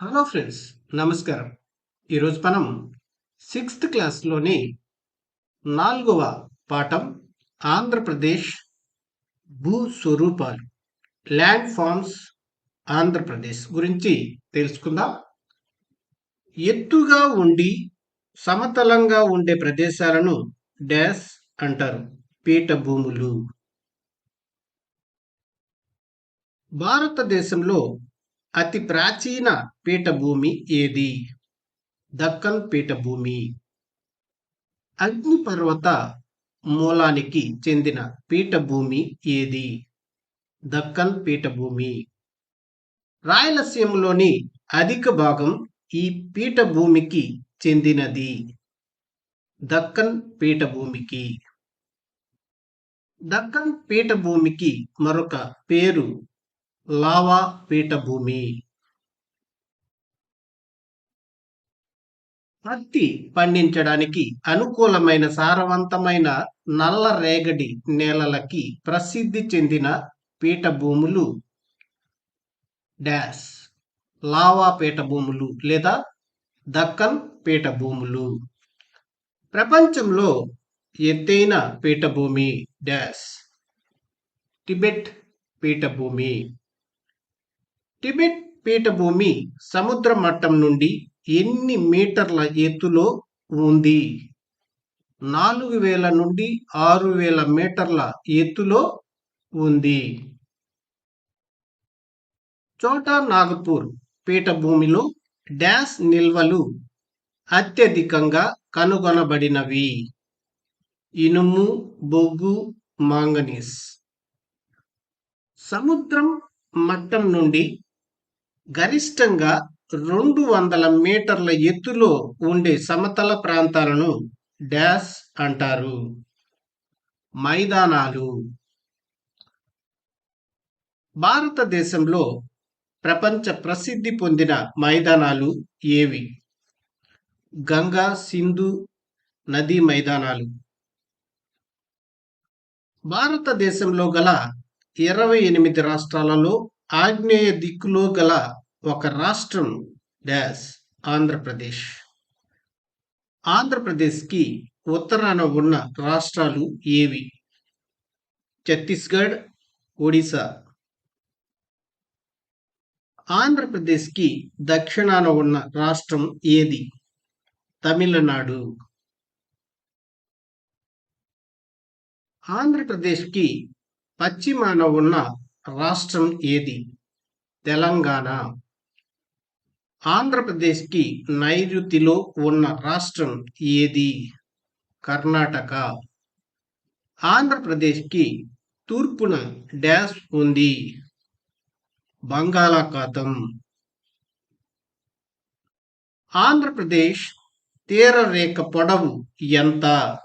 Hello friends నమస్కారం. ఈరోజు మనం సిక్స్త్ క్లాస్లోని నాలుగవ పాఠం ఆంధ్రప్రదేశ్ భూ స్వరూపాలు ల్యాండ్ ఫార్మ్స్ ఆంధ్రప్రదేశ్ గురించి తెలుసుకుందాం. ఎత్తుగా ఉండి సమతలంగా ఉండే ప్రదేశాలను డ్యాష్ అంటారు పీఠభూములు. భారతదేశంలో అతి ప్రాచీన పీఠభూమి ఏది? దక్కన్ పీఠభూమి. అగ్నిపర్వత మూలానికి చెందిన పీఠభూమి ఏది? దక్కన్ పీఠభూమి. రాయలసీమలోని అధిక భాగం ఈ పీఠభూమికి చెందినది. దక్కన్ పీఠభూమికి. దక్కన్ పీఠభూమికి మరొక పేరు లావా పీఠభూమి పత్తి పండించడానికి అనుకూలమైన సారవంతమైన నల్ల రేగడి నేలలకి ప్రసిద్ధి చెందిన పీఠభూములు. డాష్. లావా పీఠభూములు లేదా దక్కన్ పీఠభూములు. ప్రపంచంలో ఎత్తైన పీఠభూమి డాష్. టిబెట్ పీఠభూమి. టిబెట్ పీఠభూమి సముద్ర మట్టం నుండి ఎన్ని మీటర్ల ఎత్తులో ఉంది? నాలుగు వేల నుండి ఆరు వేల మీటర్ల ఎత్తులో ఉంది. చోటా నాగపూర్ పీఠభూమిలో డ్యాష్ నిల్వలు అత్యధికంగా కనుగొనబడినవి. ఇనుము బొగ్గు మాంగనీస్. సముద్రం మట్టం నుండి గరిష్టంగా రెండు వందల మీటర్ల ఎత్తులో ఉండే సమతల ప్రాంతాలను డ్యాష్ అంటారు. మైదానాలు. భారతదేశంలో ప్రపంచ ప్రసిద్ధి పొందిన మైదానాలు ఏవి? గంగా సింధు నదీ మైదానాలు. భారతదేశంలో గల ఇరవై ఎనిమిది రాష్ట్రాలలో ఆగ్నేయ దిక్కులో గల ఒక రాష్ట్రం డాష్ ఆంధ్రప్రదేశ్. ఆంధ్రప్రదేశ్కి ఉత్తరాన ఉన్న రాష్ట్రాలు ఏవి? ఛత్తీస్గఢ్ ఒడిశా. ఆంధ్రప్రదేశ్కి దక్షిణాన ఉన్న రాష్ట్రం ఏది? తమిళనాడు. ఆంధ్రప్రదేశ్కి పశ్చిమాన ఉన్న రాష్ట్రం ఏది? తెలంగాణ. ఆంధ్రప్రదేశ్కి నైరుతిలో ఉన్న రాష్ట్రం ఏది? కర్ణాటక. ఆంధ్రప్రదేశ్కి తూర్పున డ్యాష్ ఉంది. బంగాళాఖాతం. ఆంధ్రప్రదేశ్ తీర రేఖ పొడవు ఎంత?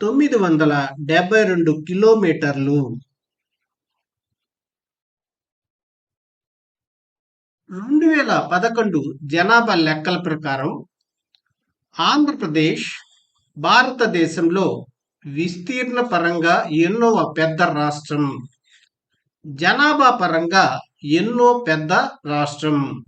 తొమ్మిది వందల డెబ్బై రెండు కిలోమీటర్లు. రెండు వేల పదకొండు జనాభా లెక్కల ప్రకారం ఆంధ్రప్రదేశ్ భారతదేశంలో విస్తీర్ణ పరంగా ఎన్నో పెద్ద రాష్ట్రం. జనాభా పరంగా ఎన్నో పెద్ద రాష్ట్రం.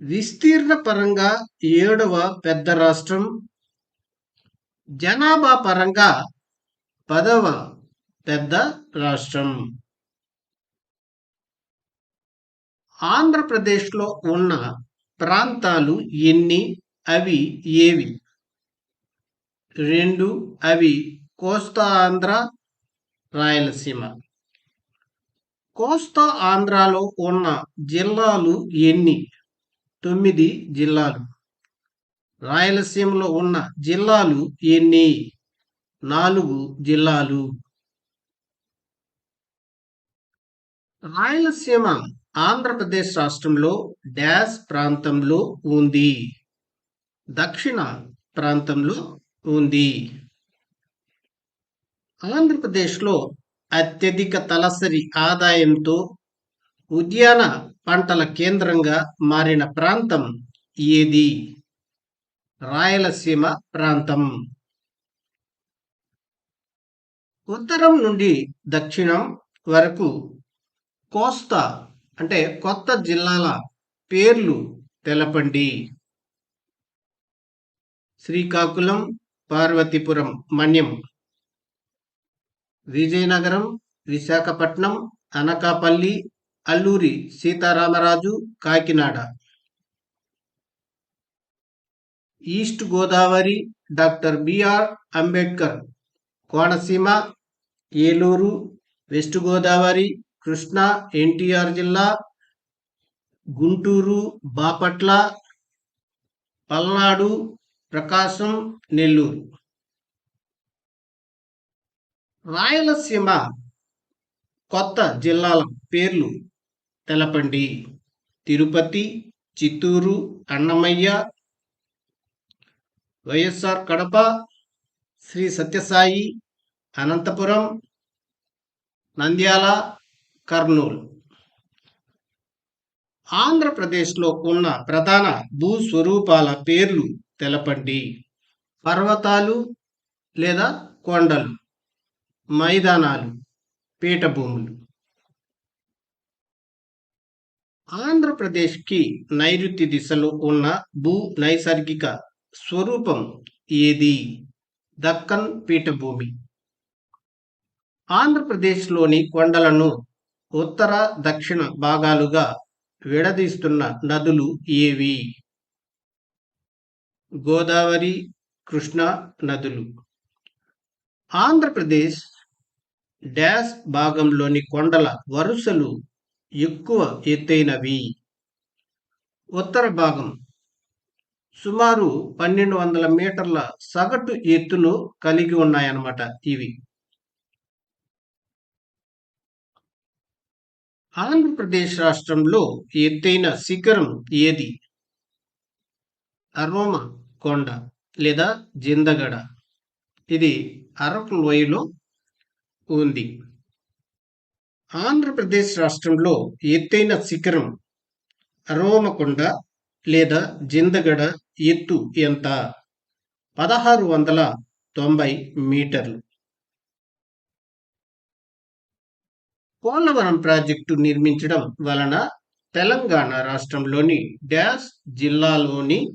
విస్తీర్ణ పరంగా ఏడవ పెద్ద రాష్ట్రం. జనాభా పరంగా పదవ పెద్ద రాష్ట్రం. ఆంధ్రప్రదేశ్లో ఉన్న ప్రాంతాలు ఎన్ని? అవి ఏవి? రెండు అవి కోస్తా ఆంధ్ర రాయలసీమ. కోస్తా ఆంధ్రాలో ఉన్న జిల్లాలు ఎన్ని? తొమ్మిది జిల్లాలు. రాయలసీమలో ఉన్న జిల్లాలు ఎన్ని? నాలుగు జిల్లాలు. రాయలసీమ ఆంధ్రప్రదేశ్ రాష్ట్రంలో డ్యాష్ ప్రాంతంలో ఉంది. దక్షిణ ప్రాంతంలో ఉంది. ఆంధ్రప్రదేశ్లో అత్యధిక తలసరి ఆదాయంతో ఉద్యాన పంటల కేంద్రంగా మారిన ప్రాంతం ఏది? రాయలసీమ ప్రాంతం. ఉత్తరం నుండి దక్షిణం వరకు కోస్తా అంటే కొత్త జిల్లాల పేర్లు తెలపండి. Srikakulam Parvathipuram Manyam. Vizianagaram Visakhapatnam Anakapalli Alluri Sitarama Raju Kakinada. East Godavari doctor BR Ambedkar Konaseema Eluru west Godavari Krishna NTR జిల్లా గుంటూరు బాపట్ల పల్నాడు ప్రకాశం నెల్లూరు. రాయలసీమ కొత్త జిల్లాల పేర్లు తెలపండి. తిరుపతి చిత్తూరు అన్నమయ్య వైఎస్ఆర్ కడప శ్రీ సత్యసాయి అనంతపురం నంద్యాల కర్నూలు. ఆంధ్రప్రదేశ్లో ఉన్న ప్రధాన భూస్వరూపాల పేర్లు తెలపండి. పర్వతాలు లేదా కొండలు మైదానాలు పీఠభూములు. ఆంధ్రప్రదేశ్కి నైరుతి దిశలో ఉన్న భూ నైసర్గిక స్వరూపం ఏది? దక్కన్ పీఠభూమి. ఆంధ్రప్రదేశ్లోని కొండలను ఉత్తర దక్షిణ భాగాలుగా విడదీస్తున్న నదులు ఏవి? గోదావరి కృష్ణా నదులు. ఆంధ్రప్రదేశ్ డ్యాస్ భాగంలోని కొండల వరుసలు ఎక్కువ ఎత్తైనవి. ఉత్తర భాగం సుమారు పన్నెండు వందల మీటర్ల సగటు ఎత్తును కలిగి ఉన్నాయన్నమాట ఇవి. ఆంధ్రప్రదేశ్ రాష్ట్రంలో ఎత్తైన శిఖరం ఏది? అరోమ కొండ లేదా జిందగడ? ఇది అరకు లోయలో ఉంది. ఆంధ్రప్రదేశ్ రాష్ట్రంలో ఎత్తైన శిఖరం అరోమకొండ లేదా జిందగడ ఎత్తు ఎంత? పదహారు వందల తొంభై మీటర్లు. పోలవరం ప్రాజెక్టు నిర్మించడం వలన తెలంగాణ రాష్ట్రంలోని డ్యాష్ జిల్లాలోని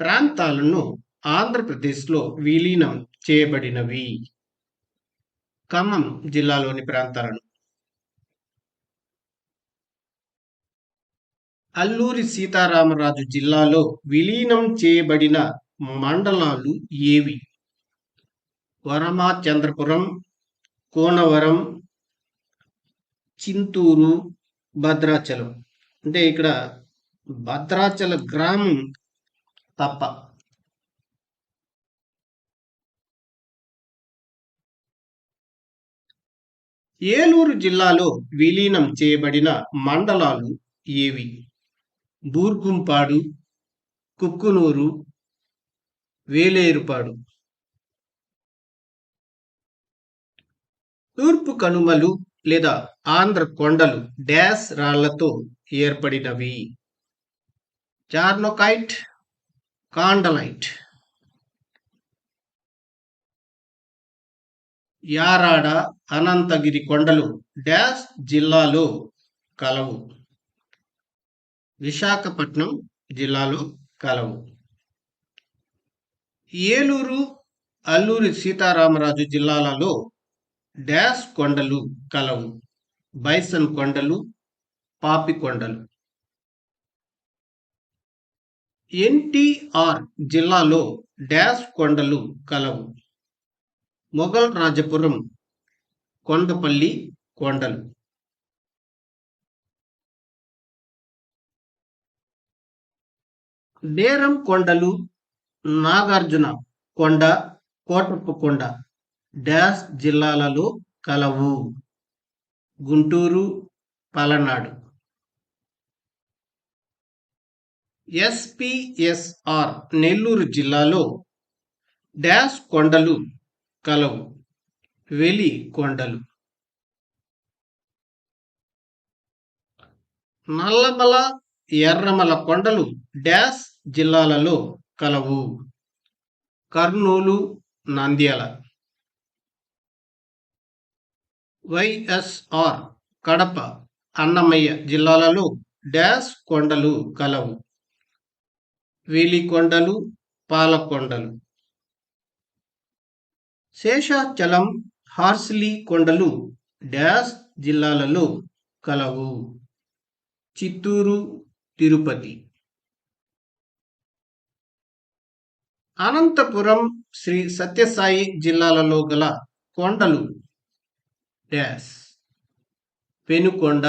ప్రాంతాలను ఆంధ్రప్రదేశ్లో విలీనం చేయబడినవి. ఖమ్మం జిల్లాలోని ప్రాంతాలను. అల్లూరి సీతారామరాజు జిల్లాలో విలీనం చేయబడిన మండలాలు ఏవి? వరమాచంద్రపురం కోనవరం చింతూరు భద్రాచలం. అంటే ఇక్కడ భద్రాచల గ్రామం తప్ప. ఏలూరు జిల్లాలో విలీనం చేయబడిన మండలాలు ఏవి? బూర్గుంపాడు కుక్కునూరు వేలేరుపాడు. తూర్పు కనుమలు లేదా ఆంధ్ర కొండలు డ్యాస్ రాళ్ళతో ఏర్పడినవి. చార్నోకైట్ కాండలైట్. యారాడ అనంతగిరి కొండలు డ్యాష్ జిల్లాలో కలవు. విశాఖపట్నం జిల్లాలో కలవు. ఏలూరు అల్లూరి సీతారామరాజు జిల్లాలలో డ్యాష్ కొండలు కలవు. బైసన్ కొండలు పాపి కొండలు. ఎన్టీఆర్ జిల్లాలో డ్యాష్ కొండలు కలవు. మొఘల్ రాజపురం కొండపల్లి కొండలు. నేరం కొండలు నాగార్జున కొండ కోటప్ప కొండ. డాష్ జిల్లాలలో కలవు. గుంటూరు పలనాడు. ఎస్పిఎస్ఆర్ నెల్లూరు జిల్లాలో డాష్ కొండలు కలవు. వెలి కొండలు. నల్లమల ఎర్రమల కొండలు డాష్ జిల్లాలలో కలవు. కర్నూలు నంద్యాల. వైఎస్ఆర్ కడప అన్నమయ్య జిల్లాలలో డ్యాష్ కొండలు కలవు. వేలికొండలు పాలకొండలు. శేషాచలం హార్స్లీ కొండలు డ్యాష్ జిల్లాలలో కలవు. చిత్తూరు తిరుపతి. అనంతపురం శ్రీ సత్యసాయి జిల్లాలలో గల కొండలు డ్యాష్ పెనుకొండ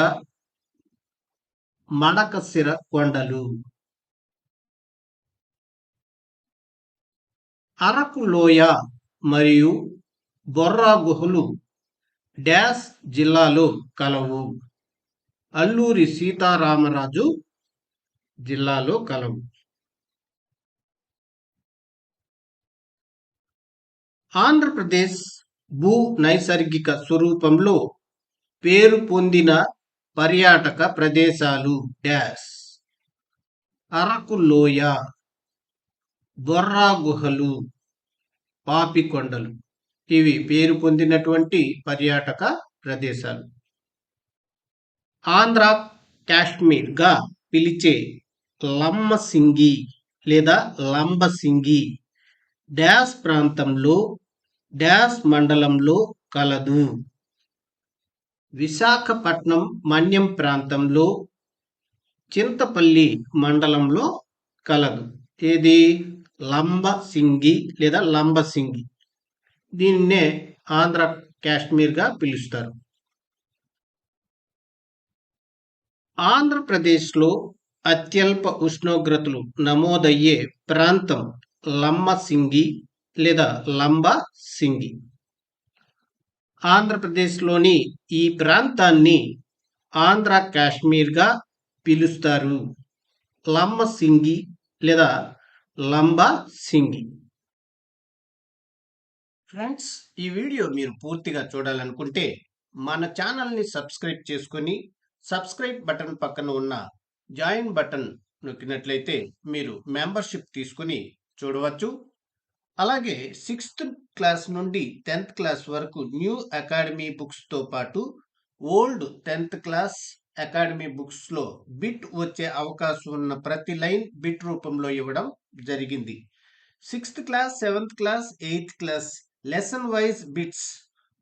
మడకసిర కొండలు. అరకు లోయ మరియు బొర్రా గుహలు డ్యాష్ జిల్లాలో కలవు. అల్లూరి సీతారామరాజు జిల్లాలో కలవు. ఆంధ్రప్రదేశ్ భూ నైసర్గిక స్వరూపంలో పేరు పొందిన పర్యాటక ప్రదేశాలు డ్యాష్ అరకు లోయ బొర్రా గుహలు పాపికొండలు ఇవి పేరు పొందినటువంటి పర్యాటక ప్రదేశాలు. ఆంధ్ర కాశ్మీర్గా పిలిచే లమ్మసింగి లేదా లంబసింగి డ్యాస్ ప్రాంతంలో డాష్ మండలంలో కలదు. విశాఖపట్నం మన్యం ప్రాంతంలో చింతపల్లి మండలంలో కలదు. ఏది? లంబసింగి లేదా లంబసింగి. దీన్నే ఆంధ్ర కాశ్మీర్గా పిలుస్తారు. ఆంధ్రప్రదేశ్లో అత్యల్ప ఉష్ణోగ్రతలు నమోదయ్యే ప్రాంతం లంబసింగి లేదా లంబ సింగి. ఆంధ్రప్రదేశ్లోని ఈ ప్రాంతాన్ని ఆంధ్ర కాశ్మీర్గా పిలుస్తారు. లంబసింగి లేదా లంబ సింగి. ఫ్రెండ్స్ ఈ వీడియో మీరు పూర్తిగా చూడాలనుకుంటే మన ఛానల్ని సబ్స్క్రైబ్ చేసుకొని సబ్స్క్రైబ్ బటన్ పక్కన ఉన్న జాయిన్ బటన్ నొక్కినట్లయితే మీరు మెంబర్షిప్ తీసుకుని చూడవచ్చు. అలాగే సిక్స్త్ క్లాస్ నుండి టెన్త్ క్లాస్ వరకు న్యూ అకాడమీ బుక్స్తో పాటు ఓల్డ్ టెన్త్ క్లాస్ అకాడమీ బుక్స్లో బిట్ వచ్చే అవకాశం ఉన్న ప్రతి లైన్ బిట్ రూపంలో ఇవ్వడం జరిగింది. Sixth class seventh class eighth class lesson wise bits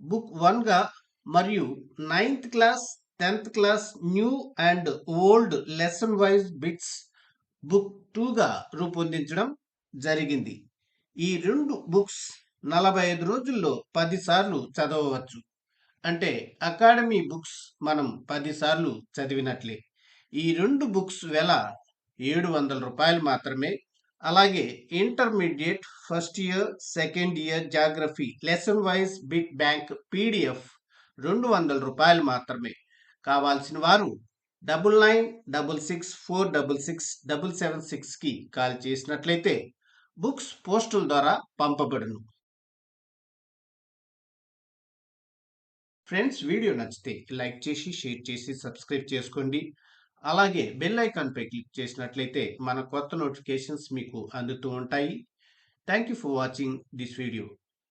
book వన్గా మరియు ninth class tenth class new and old lesson wise bits book టూగా రూపొందించడం జరిగింది. ఈ రెండు బుక్స్ నలభై ఐదు రోజుల్లో పదిసార్లు చదవవచ్చు. అంటే అకాడమీ బుక్స్ మనం పదిసార్లు చదివినట్లే. ఈ రెండు బుక్స్ వెల ఏడు వందల రూపాయలు మాత్రమే. అలాగే intermediate first year second year geography lesson wise bit bank PDF రెండు వందల రూపాయలు మాత్రమే. కావాల్సిన వారు double nine double six four double six double seven సిక్స్కి కాల్ చేసినట్లయితే బుక్స్ పోస్టుల ద్వారా పంపబడును. ఫ్రెండ్స్ వీడియో నచ్చితే లైక్ చేసి షేర్ చేసి సబ్స్క్రైబ్ చేసుకోండి. అలాగే బెల్ ఐకాన్పై క్లిక్ చేసినట్లయితే మన కొత్త నోటిఫికేషన్స్ మీకు అందుతూ ఉంటాయి. Thank you for watching this video.